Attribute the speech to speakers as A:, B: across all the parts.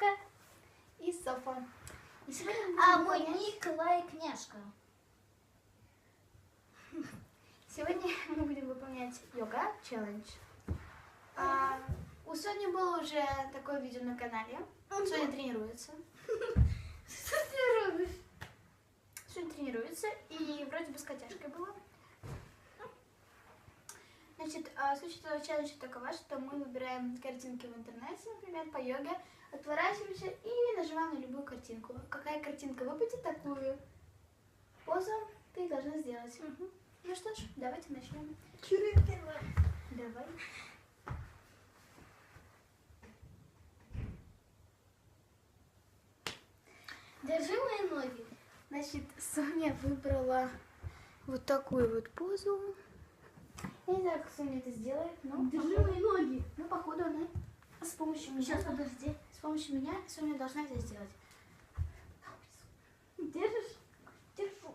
A: Княжка и Софа. И
B: А мой ник Лай Княжка.
A: Сегодня мы будем выполнять йога челлендж. А, у Сони было уже такое видео на канале. Соня тренируется.
B: Что ты робишь?
A: Соня тренируется и вроде бы с котяшкой было. Значит, а, суть этого челленджа такова, что мы выбираем картинки в интернете, например, по йоге, отворачиваемся и нажимаем на любую картинку. Какая картинка выпадет, такую позу ты должна сделать. Ну что ж, давайте начнем. Давай.
B: Держи мои ноги.
A: Значит, Соня выбрала вот такую вот позу. Я не знаю, как Соня это сделает, но
B: Держи
A: походу,
B: мои ноги.
A: ну, походу она с помощью меня,
B: Сейчас, подожди.
A: с помощью меня Соня должна это сделать.
B: Держишь?
A: Держу.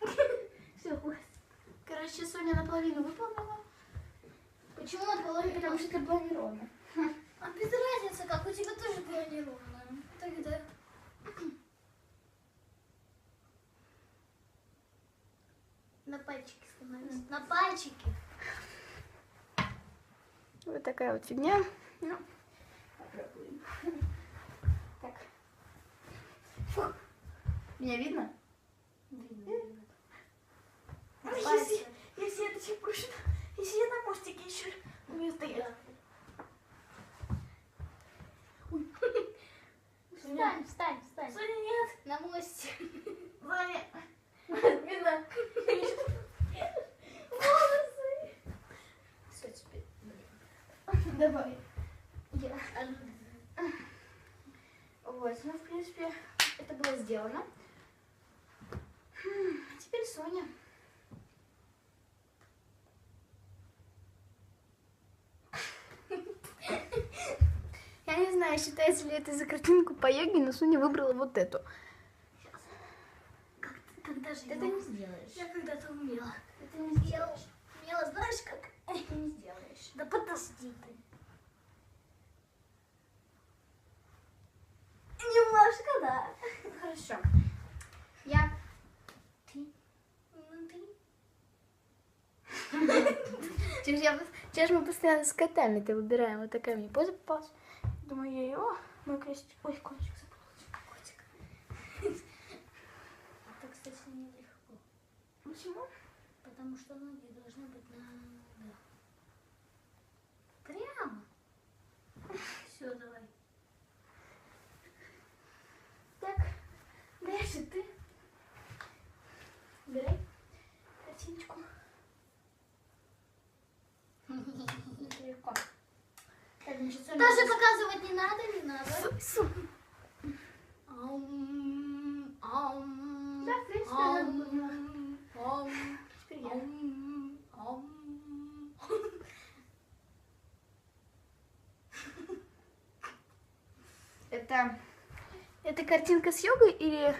B: Все, хватит.
A: Короче, Соня наполовину выполнила,
B: Почему наполовину?
A: потому что было неровно.
B: А без разницы, как у тебя тоже было неровно. Тогда. На пальчики становись. На пальчики.
A: Вот такая вот фигня. Ну, попробуем. Так. Фу. Меня видно?
B: Видно,
A: пальце.
B: если, если это чепушно, если я на мостике еще умею стоять. Встань, встань, встань.
A: Соня, нет.
B: На мосте.
A: Соня. Видно.
B: Волосы.
A: Все, теперь. Давай. Я. Вот, ну, в принципе, это было сделано. Хм, а Теперь Соня. Я не знаю, считается ли это за картинку по йоге, но Соня выбрала вот эту.
B: Как ты, когда же
A: Ты это не сделаешь.
B: Я когда-то умела.
A: Это не сделаешь.
B: умела, знаешь как?
A: Ты не сделаешь.
B: Да подожди ты. Немножко, да.
A: Хорошо. Я. Ты.
B: Ну, ты.
A: Я, сейчас мы постоянно с котами-то выбираем. Вот такая мне поза попалась. Думаю, я ее... О, мой крестик. Ой, кончик запутался.
B: Котик. Это, кстати, нелегко.
A: Почему?
B: Потому что ноги должны быть на... Да. Прямо. Все, давай.
A: Так, дальше ты. Убирай картиночку. Легко. Так, значит, Соня-
B: Даже показывать не надо, не надо.
A: Да, в принципе, надо Теперь я. Это... Это картинка с йогой или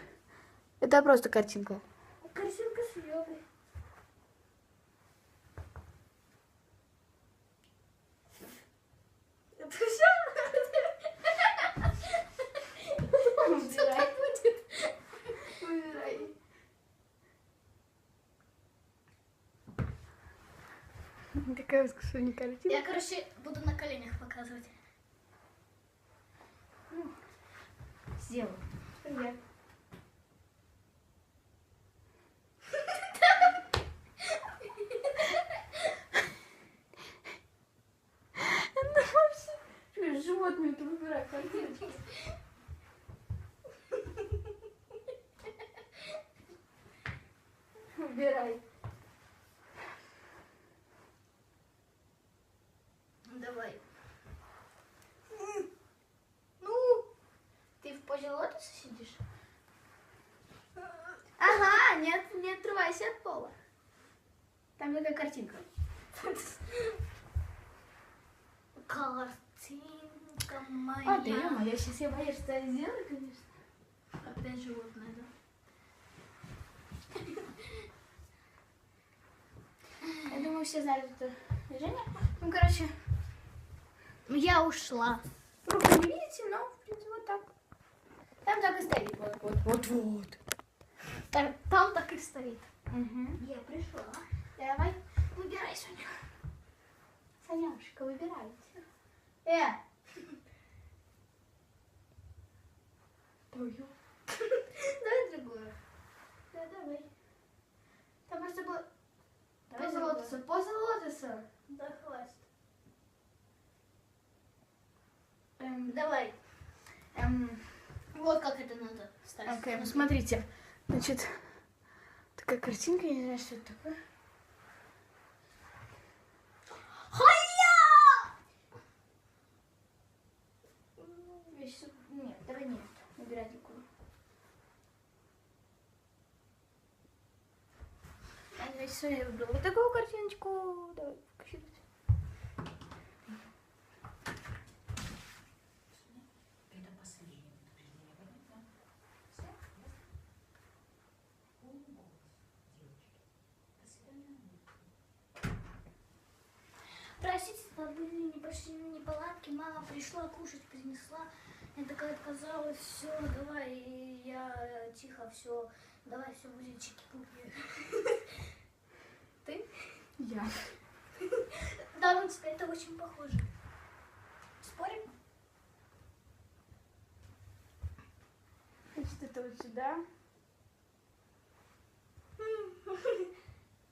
A: это просто картинка?
B: Картинка с йогой. Это все? Что так будет?
A: Выбирай. Такая воскрешение картина.
B: Я, короче, буду на коленях показывать.
A: Сделай. Я. Ну вообще, что, животные ты выбирай картиночки. Выбирай.
B: Давай.
A: Ну, ты в позе лотоса сидишь? Ага, не, от- не отрывайся от пола. Там такая картинка.
B: Картинка моя.
A: А, да я сейчас я боюсь, что я сделаю, конечно.
B: Опять животное, да?
A: Я думаю, все знают это движение. Ну, короче,
B: Я ушла.
A: Руку не видите, но, в принципе, вот так. Там так и стоит. Вот, вот, вот, вот.
B: Так, там так и стоит.
A: Угу.
B: Я пришла.
A: Давай, выбирай, Соня. Соняшка, выбирайте. Э! Твою. Давай другую. Да, давай. Там просто было...
B: Давай
A: Поза
B: другую.
A: лотоса, поза лотоса.
B: Да хватит.
A: Эм,
B: Давай.
A: эм,
B: Вот как это надо ставить.
A: Окей, ну смотрите. Значит, такая картинка, я не знаю, что это такое. Я Нет, давай нет. Выбирай другую. А, давайте Соня выбрала вот такую картиночку. Давай, покажи.
B: Были небольшие неполадки. Мама пришла, кушать принесла. Я такая отказалась. Все, давай. И я э, тихо, все. Давай, все будет чики-пуки. Ты?
A: Я.
B: Да, на тебя это очень похоже. Спорим?
A: Значит, это вот сюда.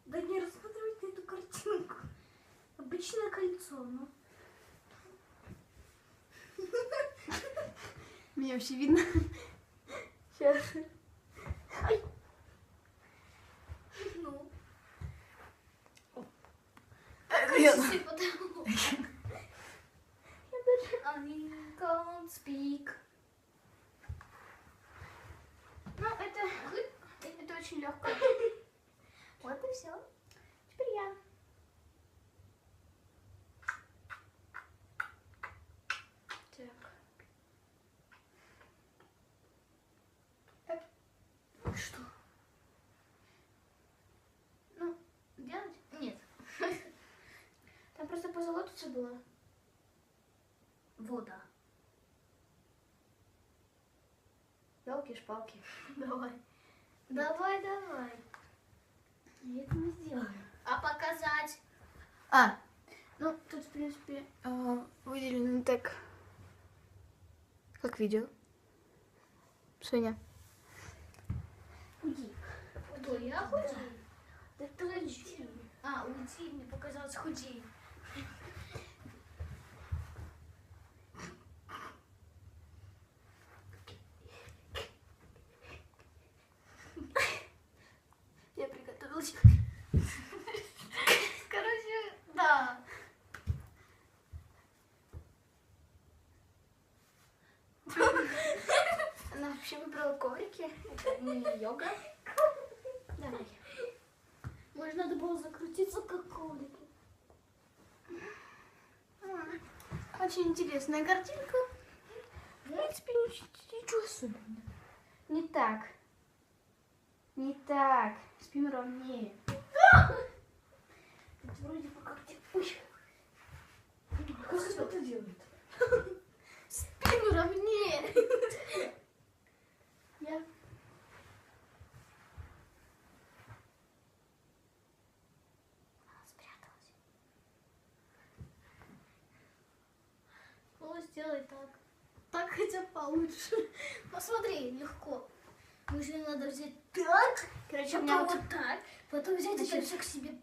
B: Да не рассматривайте эту картинку. Обычное кольцо, ну.
A: Меня вообще видно. Сейчас.
B: Ну.
A: Я-
B: Ты потому. I can't speak.
A: Ну, это, это очень легко.
B: Вот и все.
A: Теперь я. Так.
B: Что? Ну, делать? Нет.
A: Там позолотиться было.
B: Вода.
A: Елки-шпалки.
B: Давай. Давай, давай.
A: Я это не сделаю.
B: А показать?
A: А, ну, тут, в принципе, э, выделено так, как видео. Соня.
B: Худи. Кто я худи? Да подожди. А, уйти, мне показалось худи.
A: Я приготовилась.
B: Короче, да.
A: Она вообще выбрала коврики. Это не йога. Давай.
B: Может, надо было закрутиться как коврики.
A: М, Очень интересная картинка. В принципе, нич- ничего особенного. Не так. Не так. Спим ровнее.
B: Это вроде бы как те... Ой,
A: Как это делает? Спим ровнее. Я
B: спряталась. Ну, сделай так. Так хотя получше. Посмотри, легко. Нужно надо взять так,
A: Короче, у
B: потом
A: меня вот...
B: вот так, потом взять это
A: Значит,
B: все к себе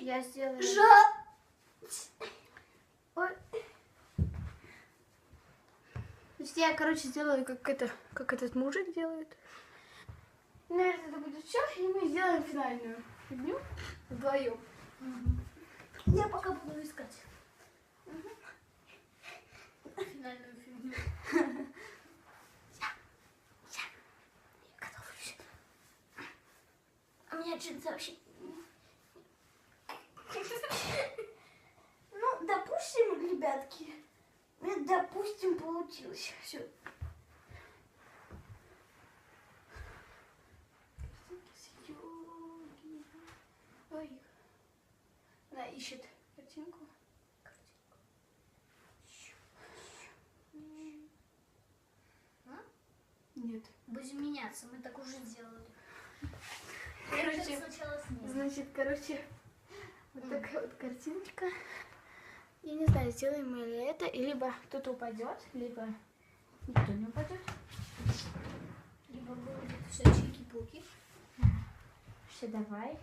A: Я сделаю...
B: прижать.
A: Ой. Значит, я, короче, сделаю, как это, как этот мужик делает. Наверное, это будет все, и мы сделаем финальную фигню вдвоем.
B: Я пока буду искать. Финальную фигню. меня джинсы вообще... Ну, допустим, ребятки, ну, допустим, получилось все.
A: Она ищет картинку. А? Нет.
B: Будем меняться, мы так уже делали.
A: Короче. Значит, короче, вот такая вот картиночка. Я не знаю, сделаем мы ли это, и либо кто-то упадет, либо никто не упадет.
B: Либо будет все чики-пуки.
A: Все, давай.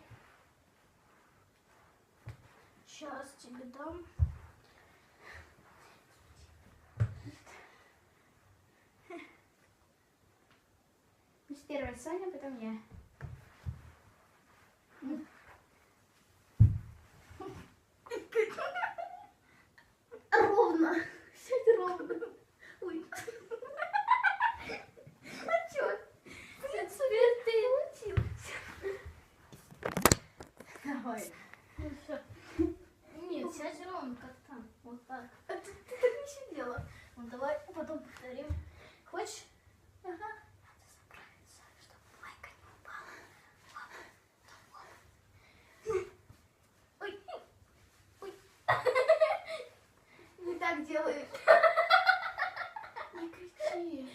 B: Сейчас тебе дам.
A: Первая Соня, потом я.
B: Ровно. Сядь ровно. Ой. А чё? Цвет ты учился.
A: Давай.
B: Ну всё. Нет, сядь ровно, как там. Вот так.
A: А ты, ты так не сидела.
B: Ну давай потом повторим. Хочешь?
A: Ага.
B: Надо заправиться, чтобы майка не упала. Ой. Ой.
A: Не так делают. Не кричи.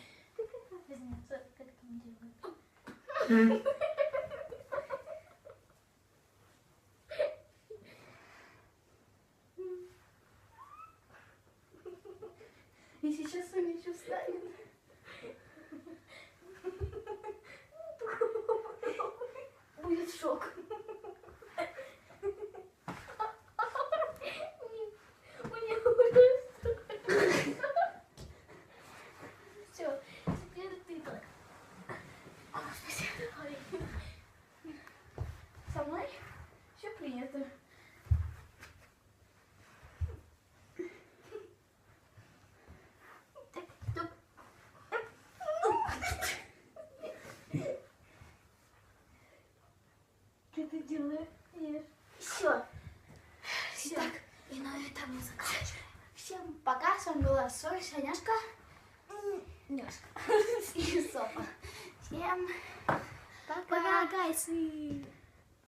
B: Разница, как там делают.
A: И сейчас Соня еще встанет.
B: Будет шок.